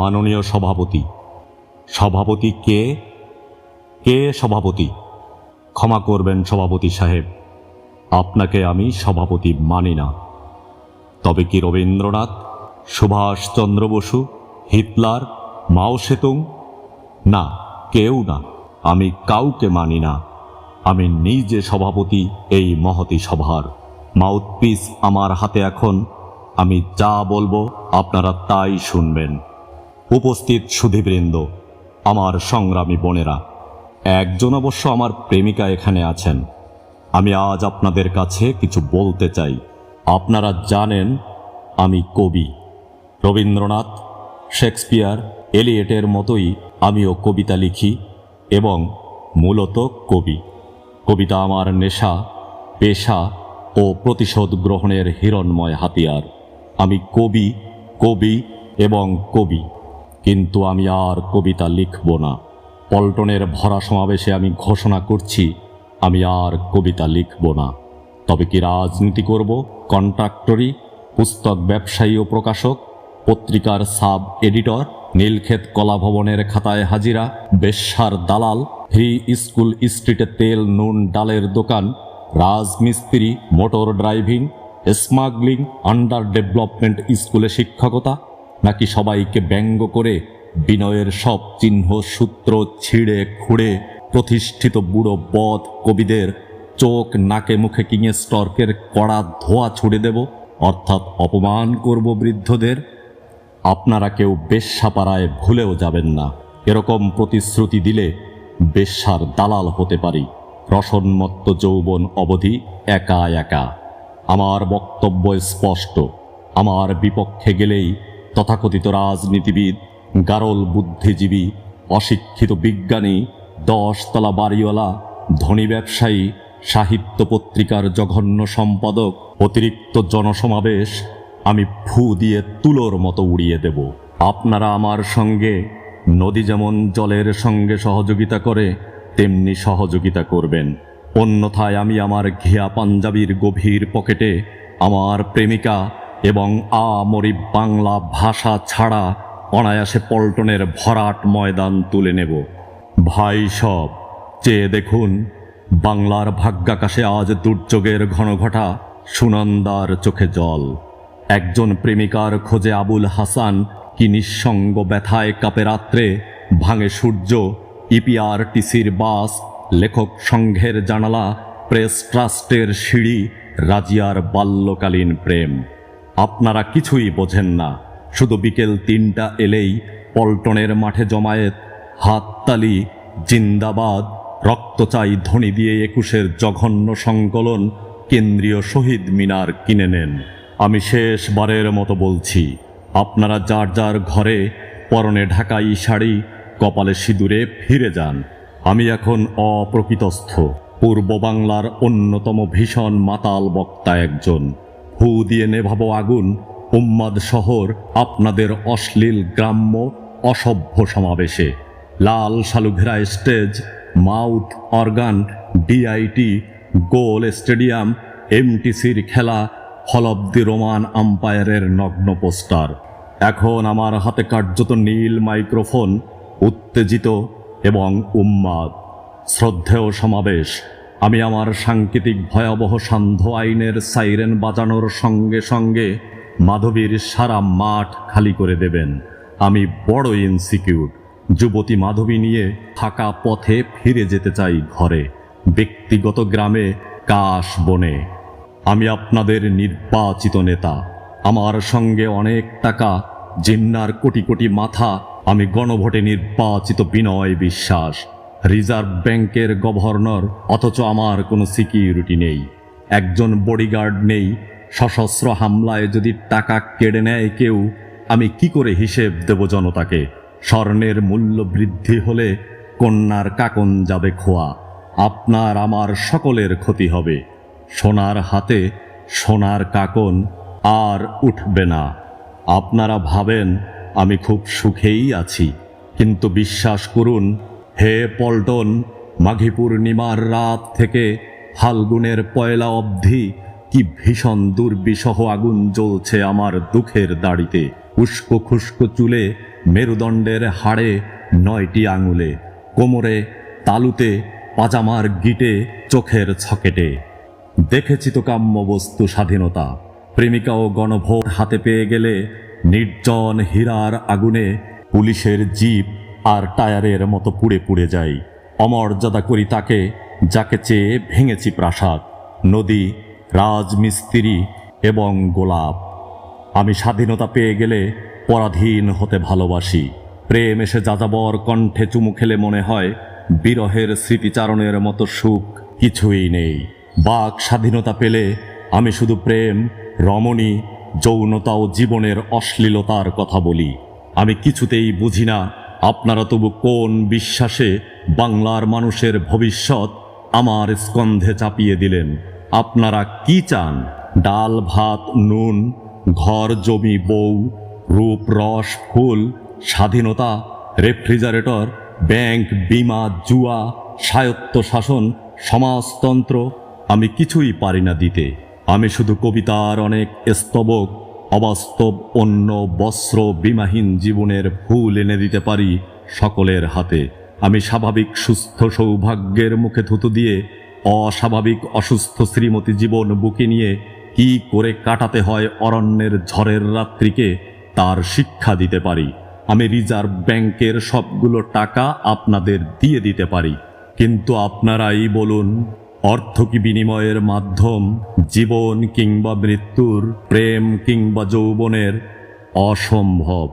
মাননীয় সভাপতি। সভাপতি কে? কে সভাপতি? ক্ষমা করবেন সভাপতি সাহেব, আপনাকে আমি সভাপতি মানি না। তবে কি Rabindranath Subhashchandra Basu, Hitler, Mao Tsetung? না, কেউ না। আমি কাউকে মানি না। আমি নিজে সভাপতি এই মহতি সভার। মাউথপিস আমার হাতে এখন। আমি যা বলব আপনারা তাই শুনবেন। উপস্থিত সুধীবৃন্দ, আমার সংগ্রামী বোনেরা। একজন অবশ্য আমার প্রেমিকা এখানে আছেন। আমি আজ আপনাদের কাছে কিছু বলতে চাই। আপনারা জানেন আমি কবি। রবীন্দ্রনাথ, শেক্সপিয়ার, এলিয়েটের মতোই আমিও কবিতা লিখি এবং মূলত কবি। কবিতা আমার নেশা, পেশা ও প্রতিশোধ গ্রহণের হিরণময় হাতিয়ার। আমি কবি কবি এবং কবি। কিন্তু আমি আর কবিতা লিখব না। পল্টনের ভরা সমাবেশে আমি ঘোষণা করছি, আমি আর কবিতা লিখব না। তবে কি রাজনীতি করব? কন্ট্রাক্টরি, পুস্তক ব্যবসায়ী ও প্রকাশক, পত্রিকার সাব এডিটর, নীলক্ষেত কলা ভবনের খাতায় হাজিরা, বেশ্যার দালাল, ফ্রি স্কুল স্ট্রিটে তেল, নুন, ডালের দোকান, রাজমিস্ত্রি, motor driving, smuggling, under development স্কুলে শিক্ষকতা নাকি সবাইকে ব্যঙ্গ করে বিনয়ের সব চিহ্ন সূত্র ছিঁড়ে খুঁড়ে প্রতিষ্ঠিত বুড়ো বধ কবিদের চোখ নাকে মুখে কিঙে স্টর্কের কড়া ধোয়া ছুড়ে দেব? অর্থাৎ অপমান করব বৃদ্ধদের? আপনারা কেউ বেশ্যাপাড়ায় ভুলেও যাবেন না। এরকম প্রতিশ্রুতি দিলে বেশ্যার দালাল হতে পারি। রসন্মত্ত যৌবন অবধি একা একা। আমার বক্তব্য স্পষ্ট। আমার বিপক্ষে গেলেই তথাকথিত রাজনীতিবিদ, গারল বুদ্ধিজীবী, অশিক্ষিত বিজ্ঞানী, দশতলা বাড়িওয়ালা, ধনী ব্যবসায়ী, সাহিত্য পত্রিকার জঘন্য সম্পাদক, অতিরিক্ত জনসমাবেশ, আমি ফু দিয়ে তুলোর মতো উড়িয়ে দেব। আপনারা আমার সঙ্গে নদী যেমন জলের সঙ্গে সহযোগিতা করে, তেমনি সহযোগিতা করবেন। অন্যথায় আমি আমার ঘিয়া পাঞ্জাবির গভীর পকেটে আমার প্রেমিকা এবং আমরি বাংলা ভাষা ছাড়া অনায়াসে পল্টনের ভরাট ময়দান তুলে নেব। ভাই সব, চেয়ে দেখুন, বাংলার ভাগ্যাকাশে আজ দুর্যোগের ঘনঘটা সুনন্দার চোখে জল। একজন প্রেমিকার খোঁজে আবুল হাসান কি নিঃসঙ্গ ব্যথায় কাপে রাত্রে, ভাঙে সূর্য ইপিআরটিসির বাস, লেখক সংঘের জানালা, প্রেস ট্রাস্টের সিঁড়ি, রাজিয়ার বাল্যকালীন প্রেম। আপনারা কিছুই বোঝেন না। শুধু বিকেল তিনটা এলেই পল্টনের মাঠে জমায়েত, হাততালি, জিন্দাবাদ রক্ত চাই ধ্বনি দিয়ে একুশের জঘন্য সংকলন কেন্দ্রীয় শহীদ মিনার কিনে নেন। আমি শেষবারের মতো বলছি, আপনারা যার যার ঘরে পরনে ঢাকাই শাড়ি, কপালে সিঁদুরে ফিরে যান। আমি এখন অপ্রকৃতস্থ। পূর্ব বাংলার অন্যতম ভীষণ মাতাল বক্তা একজন। হু দিয়ে নেভাবো আগুন। উম্মাদ শহর আপনাদের অশ্লীল, গ্রাম্য, অসভ্য সমাবেশে। লাল শালুঘেরা স্টেজ, মাউথ অর্গান, ডিআইটি, গোল স্টেডিয়াম, এমটিসির খেলা হল অব দি রোমান আম্পায়ারের নগ্ন পোস্টার। এখন আমার হাতে কার্যত নীল মাইক্রোফোন, উত্তেজিত এবং উম্মাদ। শ্রদ্ধেয় সমাবেশ। আমি আমার সাংকেতিক ভয়াবহ সান্ধ্য আইনের সাইরেন বাজানোর সঙ্গে সঙ্গে মাধবীর সারা মাঠ খালি করে দেবেন। আমি বড় ইনসিকিউর যুবতী মাধবী নিয়ে ফাঁকা পথে ফিরে যেতে চাই ঘরে। ব্যক্তিগত গ্রামে কাশ বনে। আমি আপনাদের নির্বাচিত নেতা। আমার সঙ্গে অনেক টাকা, জিন্নার কোটি কোটি মাথা। আমি গণভোটে নির্বাচিত বিনয় বিশ্বাস। রিজার্ভ ব্যাংকের গভর্নর, অথচ আমার কোনো সিকিউরিটি নেই। একজন বডিগার্ড নেই। সশস্ত্র হামলায় যদি টাকা কেড়ে নেয় কেউ, আমি কি করে হিসেব দেব জনতাকে? স্বর্ণের মূল্য বৃদ্ধি হলে কন্যার কাকন যাবে খোয়া। আপনার আমার সকলের ক্ষতি হবে। সোনার হাতে সোনার কাকন আর উঠবে না। আপনারা ভাবেন, আমি খুব সুখেই আছি। কিন্তু বিশ্বাস করুন হে পল্টন মাঘী পূর্ণিমার রাত থেকে ফাল্গুনের পয়লা অবধি কি ভীষণ দুর্বিষহ আগুন জ্বলছে আমার দুঃখের দাড়িতে। উস্কো খুস্কো চুলে, মেরুদণ্ডের হাড়ে নয়টি আঙুলে, কোমরে, তালুতে, পাজামার গিটে, চোখের ছকেটে। দেখেছি তো কাম্য বস্তু স্বাধীনতা। প্রেমিকা ও গণভোট হাতে পেয়ে গেলে নির্জন হীরার আগুনে পুলিশের জিপ আর টায়ারের মতো পুড়ে পুড়ে যাই। অমর্যাদা করি তাকে, যাকে চেয়ে ভেঙেছি প্রাসাদ, নদী, রাজমিস্ত্রি এবং গোলাপ। আমি স্বাধীনতা পেয়ে গেলে পরাধীন হতে ভালোবাসি। প্রেম এসে যাযাবর কণ্ঠে চুমু খেলে মনে হয়, বিরহের স্মৃতিচারণের মতো সুখ কিছুই নেই। বাক স্বাধীনতা পেলে আমি শুধু প্রেম, রমণী, যৌনতা ও জীবনের অশ্লীলতার কথা বলি। আমি কিছুতেই বুঝি না আপনারা তবু কোন বিশ্বাসে বাংলার মানুষের ভবিষ্যৎ আমার স্কন্ধে চাপিয়ে দিলেন? আপনারা কি চান? ডাল, ভাত, নুন, ঘর, জমি, বউ, রূপ, রস, ফুল, স্বাধীনতা, রেফ্রিজারেটর, ব্যাংক, বিমা, জুয়া, স্বায়ত্ত শাসন, সমাজতন্ত্র, আমি কিছুই পারি না দিতে। আমি শুধু কবিতার অনেক স্তবক অবাস্তব, অন্য, বস্ত্র, বিমাহীন জীবনের ফুল এনে দিতে পারি সকলের হাতে। আমি স্বাভাবিক সুস্থ সৌভাগ্যের মুখে থুতু দিয়ে অস্বাভাবিক অসুস্থ শ্রীমতী জীবন বুকে নিয়ে কি করে কাটাতে হয় অরণ্যের ঝড়ের রাত্রিকে তার শিক্ষা দিতে পারি। আমি রিজার্ভ ব্যাংকের সবগুলো টাকা আপনাদের দিয়ে দিতে পারি। কিন্তু আপনারাই বলুন অর্থ কি বিনিময়ের মাধ্যম, জীবন কিংবা মৃত্যুর, প্রেম কিংবা যৌবনের অসম্ভব।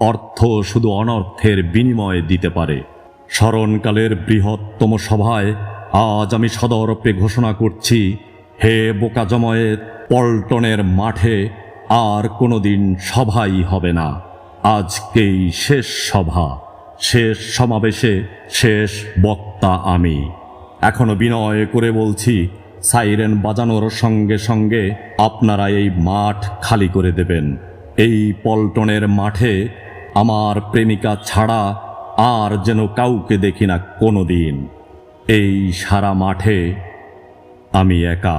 অর্থ শুধু অনর্থের বিনিময় দিতে পারে। স্মরণকালের বৃহত্তম সভায় আজ আমি সদর্পে ঘোষণা করছি, হে বোকা জময়েত, পল্টনের মাঠে আর কোনোদিন সভাই হবে না। আজকেই শেষ সভা। শেষ সমাবেশে শেষ বক্তা আমি। এখনও বিনয় করে বলছি, সাইরেন বাজানোর সঙ্গে সঙ্গে আপনারা এই মাঠ খালি করে দেবেন। এই পল্টনের মাঠে আমার প্রেমিকা ছাড়া আর যেন কাউকে দেখি না কোনো দিন এই সারা মাঠে আমি একা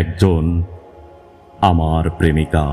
একজন আমার প্রেমিকা।